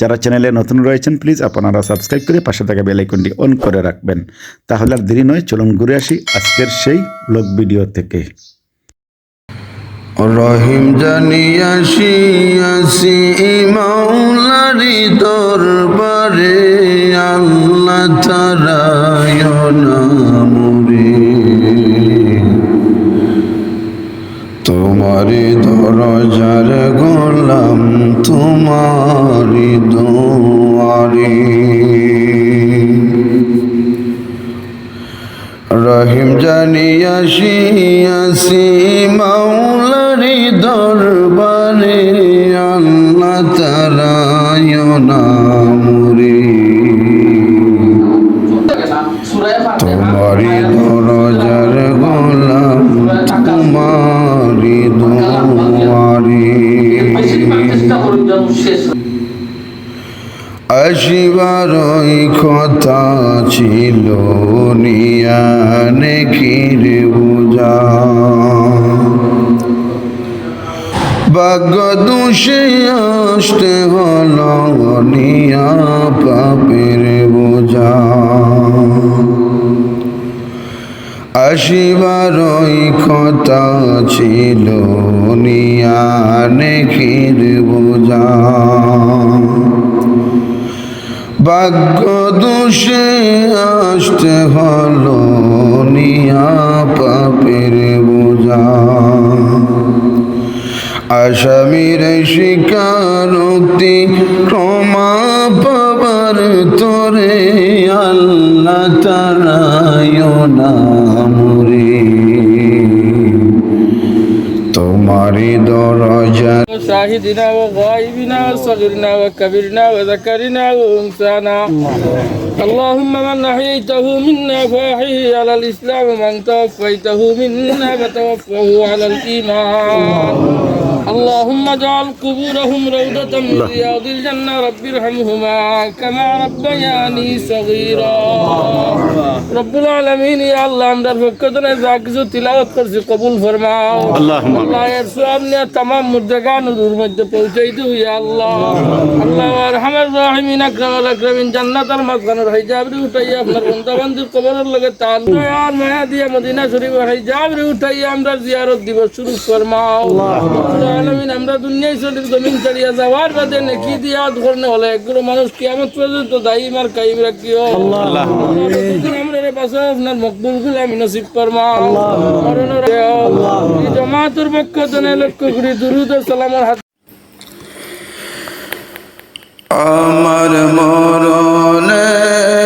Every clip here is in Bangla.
যারা চ্যানেলে নতুন রয়েছেন প্লিজ আপনারা সাবস্ক্রাইব করে পাশে থাকা বেল আইকনটি অন করে রাখবেন। তাহলে আর দেরি নয়, চলুন ঘুরে আসি আজকের সেই ব্লগ ভিডিও থেকে। রহিম জানিয়াসি আসি মাওলারি দরবারে, আল্লাহ তারায়ণামুরে তোমারি দরজার গোলাম তোমারি দুয়ারে। রহিম জানিয়াসি আসি দরবারে আল্লাহ তারায়ণামুরে তোমারি দরজার গোলাম তোমারি দুয়ারে। আসিবার ওই কথা ছিল নিয়ানে কিরে বুঝা ভাগ্য দোষে আসতে হল নিয়া পাপের বোঝা আসিবার কথা ছিল কির বোঝা। ভাগ্য দোষে আসতে হলো, নিয়া পাপের বোঝা। আসামির স্বীকারোক্তি ক্ষমা পাবার তোরে আল্লাহ তারায়ণামুরে তোমারি দরজা شاهدنا وغائبنا وصغرنا وكبرنا وذكرنا وأنثانا اللهم من أحييته منا فأحيه على الإسلام ومن توفيته منا فتوفه على الإيمان اللهم اجعل قبورهم روضة من رياض الجنة رب ارحمهما كما ربياني صغيرا رب العالمين يا الله আমরা ফকদনে যা কিছু তিলাওয়াত করছি কবুল ফরমাও আল্লাহুম্মা আল্লাহ এর সব নিয়ে তামাম মুর্দাগান হুজুর মধ্যে পৌঁছাই দিও ইয়া আল্লাহ আল্লাহ আরহামার রাহিমিন আকরামাল আকরামিন জান্নাতাল মাসগানের হিজাব রে উঠাইয়া আপনার বন্ধা বান্ধব কবরের লগে তাল্লুক আর মায়া দিয়া মদিনা শরীফের হিজাব রে উঠাইয়া আমরা জিয়ারত দিব শুরু ফরমাও আল্লাহ আলামিন আমরা দুনিয়ায় চলি জমিন ছাড়িয়া যাওয়ার বাদে নেকি দিয়া ধরনে হলে এগুলো মানুষ কিয়ামত পর্যন্ত দায়ী মার কাইম রাখিও। আমরা রে আপনার মকবুল গুলামি নসিব ফরমাও জমাতুর পক্ষ জনে লক্ষ্য করি দুরুদ সালামের হাত। আমার মরণের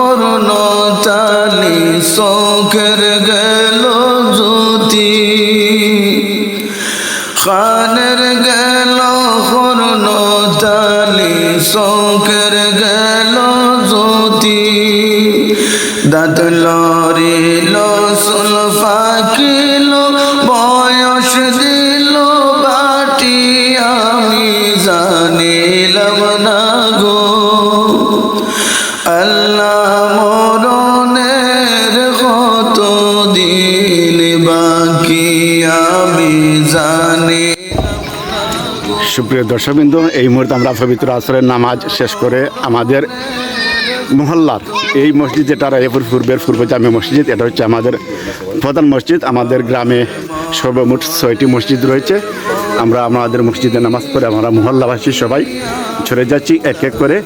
কর্ণ চালি শোকের গেল জ্যোতি। খানের গেল কর্ণ চালি শোকের গেল জ্যোতি। দাঁত লরিল সুলফাকিল বয়স দিল বাটি। আমি জানিলাম না গো, আল্লাহ সুপ্রিয় দর্শকবৃন্দ, এই মুহূর্তে আমরা পবিত্র আসরের নামাজ শেষ করে আমাদের মহল্লার এই মসজিদ যেটা রায়পুর পূর্বের পূর্ব জামে মসজিদ, এটা হচ্ছে আমাদের প্রধান মসজিদ। আমাদের গ্রামে সর্বমোট ছয়টি মসজিদ রয়েছে। আমরা আমাদের মসজিদে নামাজ পড়ে আমরা মহল্লাবাসী সবাই চলে যাচ্ছি, এক এক করে।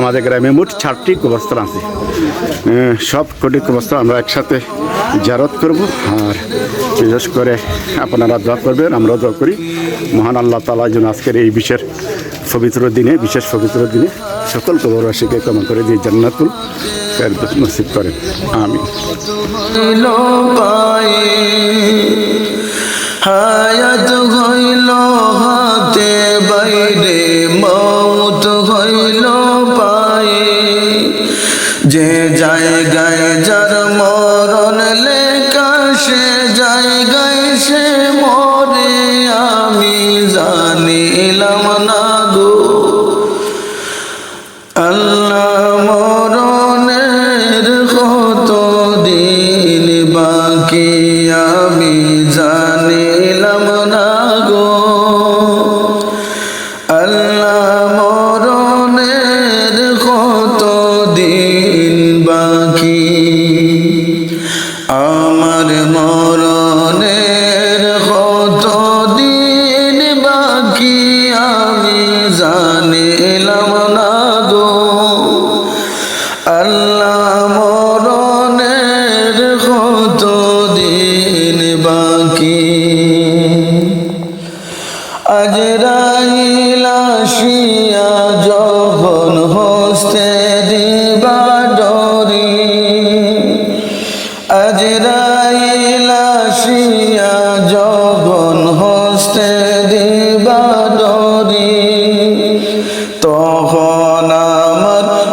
আমাদের গ্রামে মোট চারটি কবরস্থান আছে। সব কটি কবরস্থান আমরা একসাথে জারত করব। আর বিশেষ করে আপনারা দোয়া করবেন, আমরাও দোয়া করি। মহান আল্লাহ তালা যেন আজকের এই বিশেষ পবিত্র দিনে, বিশেষ পবিত্র দিনে সকল কবরবাসীকে ক্ষমা করে দিয়ে জান্নাতুল নসিব করেন। আমি হায়াত হইল হাতে বাইরে। আমি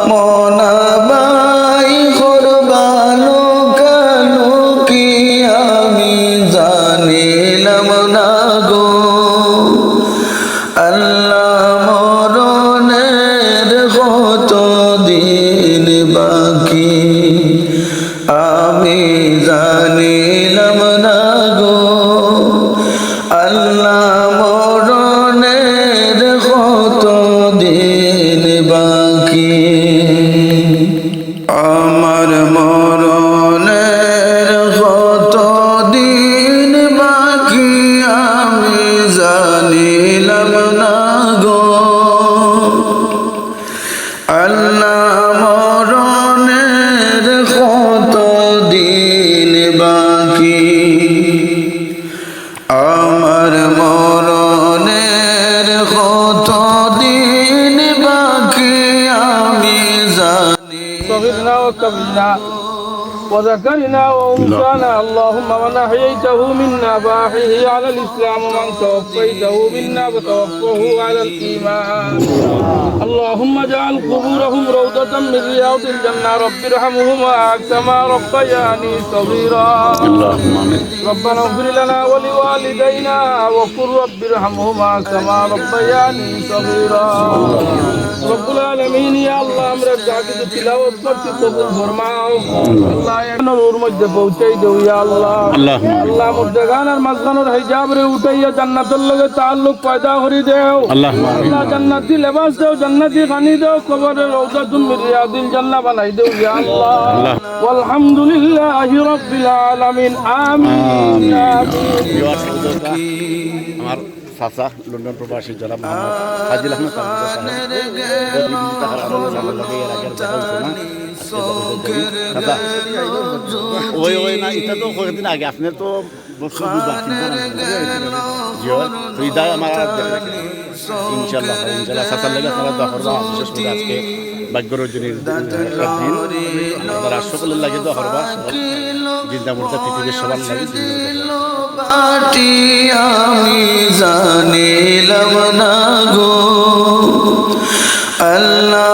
মনাবাই করবালো কালো কি আমি জানিলাম না গো। আল্লাহ মরণের কত দিন বাকি, আমি জানিলাম না গো। আল্লাহ মরণের কত 祝一 وذكرنا وأنثانا اللهم من أحييته منا فأحيه على الإسلام ومن توفيته منا فتوفه على الإيمان اللهم اجعل قبورهم روضة من رياض الجنة رب ارحمهما كما ربياني صغيرا اللهم آمين ربنا اغفر لنا ولوالدينا وقل رب ارحمهما كما ربياني صغيرا رب العالمين يا الله আমরা যা কিছু তিলাওয়াত করছি কবুল ফরমাও আল্লাহ মধ্যে পৌঁছাই দেও ইয়া আল্লাহ। আল্লাহ। মোর জাগানার মাঝখানোর হিজাব রে উঠাইয়া জান্নাতের লগে তাল্লুক পয়দা করি দেও। আল্লাহ। জান্নাতি লেবাস দেও জান্নাতি খানি দেও কবরে রওজা তুম রিয়াদিল জান্নাত বানাই দেও ইয়া আল্লাহ। আলহামদুলিল্লাহি আমিন। লন্ডন প্রবাসী জনাব মোহাম্মদ হাজিল আহমদ দাদা ওই ওই না এটা তো কয়েকদিন আগে আপনার তো ইদা আমার ইনশাল্লাহ ইনশাল্লাহ চাচার লেগে আপনারা দোয়া বিশেষ করে আজকে ভাগ্য দিন আমি জানিলাম না গো, আল্লাহ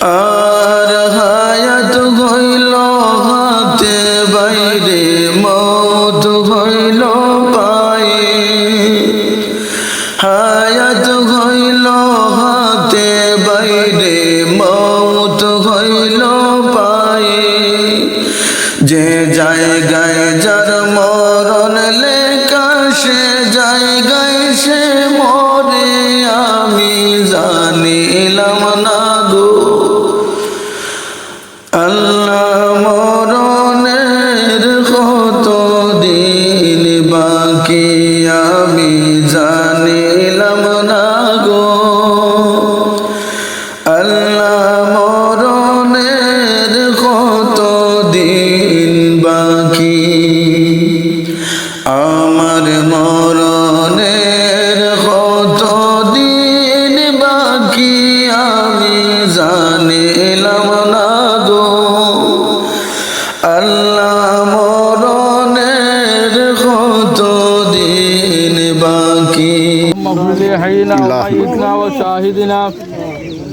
আর وشاهدنا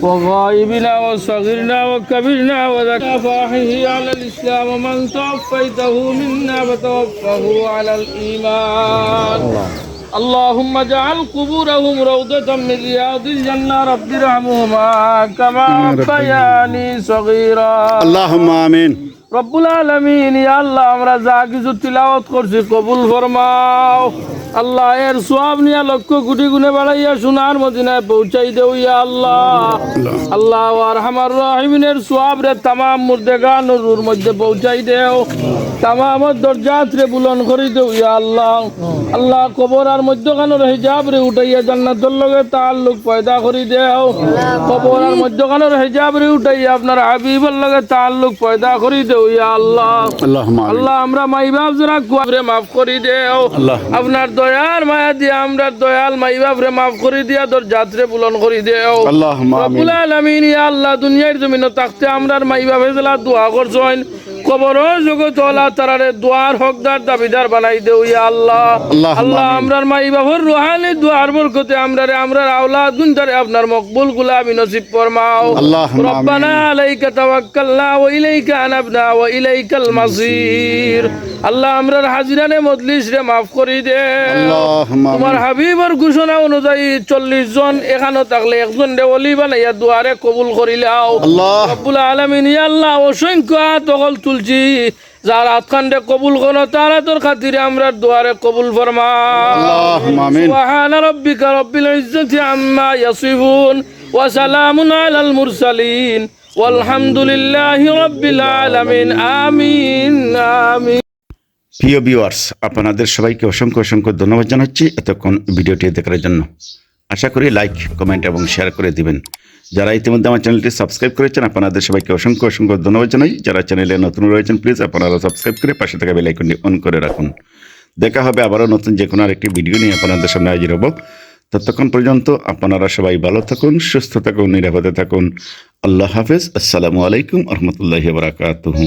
وغائبنا وصغيرنا وكبرنا وذكر فاحه على الإسلام ومن توفيته منا فتوفه على الإيمان اللهم اجعل قبورهم روضة من رياض الجنة رب ارحمهما كما ربياني صغيرا اللهم آمين রব্বুল আলমিন আল্লাহ, আমরা যা কিছু তিলাওয়াত করছি কবুল ফরমাও। আল্লাহ, এর সব নিয়ে লক্ষ কোটি গুনে বাড়াইয়া সোনার মদিনায় পৌঁছাই দেও, ইয়া আল্লাহ। আল্লাহ আর হামার রহিমিনের সব রে তামাম নজুর মধ্যে পৌঁছাই দেও। দরজাত রে বুলন করি দে ইয়া আল্লাহ। আল্লাহ কবর আর রে উঠাইয়া লগে তার লোক পয়দা করি কবর আর রে উঠাইয়া আপনার লগে তার লোক পয়দা করি ইয়া আল্লাহ। আল্লাহ আমরা মাই বাপ যারা কুয়া রে মাফ করি দে আপনার দয়ার মায়া দিয়া আমরা দয়াল মাই বাপ রে মাফ করি দিয়া দরজাত রে বুলন করি দে ইয়া আল্লাহ দুনিয়ার জমিনে তাকতে আমরার মাই বাপ হেজলা দোয়া কবর জগতলা তারারে দোয়ার হকদার দাবিদার বানাই দেও ইয়া আল্লাহ। আল্লাহ আমরার মাই বাবুর রুহানি দোয়ার বরকতে আমরার আওলাদ আপনার মকবুল গুলামি নসিব ফরমাও। রব্বানা আলাইকা তাওয়াক্কালনা ওয়া ইলাইকা আনাবনা ওয়া ইলাইকাল মাসির। আল্লাহ আমরার হাজিরানে মজলিস রে মাফ করি দে। তোমার হাবিবর ঘোষণা অনুযায়ী চল্লিশ জন এখানে থাকলে একজন রে অলি বানাইয়া দুয়ারে কবুল করিলাও। রব্বুল আলামিন ইয়া আল্লাহ অসংখ্য তুল বলছি যার আতখানরে কবুল করো তারা তোর খাতিরে আমরা দুয়ারে কবুল ফরমান প্রিয় আপনাদের সবাইকে অসংখ্য অসংখ্য ধন্যবাদ জানাচ্ছি এতক্ষণ ভিডিওটি দেখার জন্য। আশা করি লাইক কমেন্ট এবং শেয়ার করে দিবেন। যারা ইতিমধ্যে আমার চ্যানেলটি সাবস্ক্রাইব করেছেন, আপনাদের সবাইকে অসংখ্য অসংখ্য ধন্যবাদ জানাই। যারা চ্যানেলে নতুন রয়েছেন প্লিজ আপনারা সাবস্ক্রাইব করে পাশে থাকা বেল আইকনটি অন করে রাখুন। দেখা হবে আবারও নতুন যে কোনো আরেকটি ভিডিও নিয়ে আপনাদের সামনে হাজির হব। ততক্ষণ পর্যন্ত আপনারা সবাই ভালো থাকুন, সুস্থ থাকুন, নিরাপদে থাকুন। আল্লাহ হাফেজ। আসসালামু আলাইকুম রহমতুল্লাহি বারাকাতুহু।